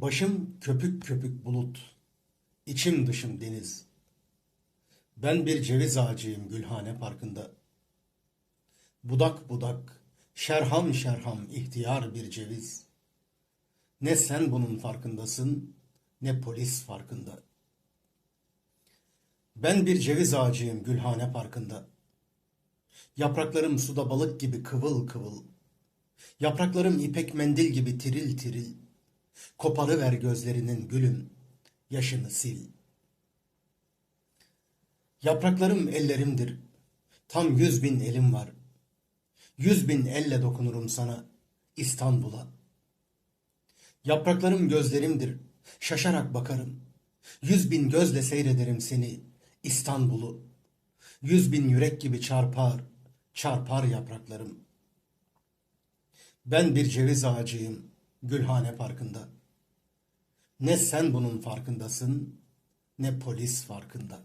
Başım köpük köpük bulut, içim dışım deniz. Ben bir ceviz ağacıyım Gülhane Parkı'nda. Budak budak, şerham şerham ihtiyar bir ceviz. Ne sen bunun farkındasın, ne polis farkında. Ben bir ceviz ağacıyım Gülhane Parkı'nda. Yapraklarım suda balık gibi kıvıl kıvıl. Yapraklarım ipek mendil gibi tiril tiril. Koparıver gözlerinin gülüm, yaşını sil. Yapraklarım ellerimdir, tam yüz bin elim var. Yüz bin elle dokunurum sana, İstanbul'a. Yapraklarım gözlerimdir, şaşarak bakarım. Yüz bin gözle seyrederim seni, İstanbul'u. Yüz bin yürek gibi çarpar, çarpar yapraklarım. Ben bir ceviz ağacıyım Gülhane Parkı'nda. Ne sen bunun farkındasın, ne polis farkında.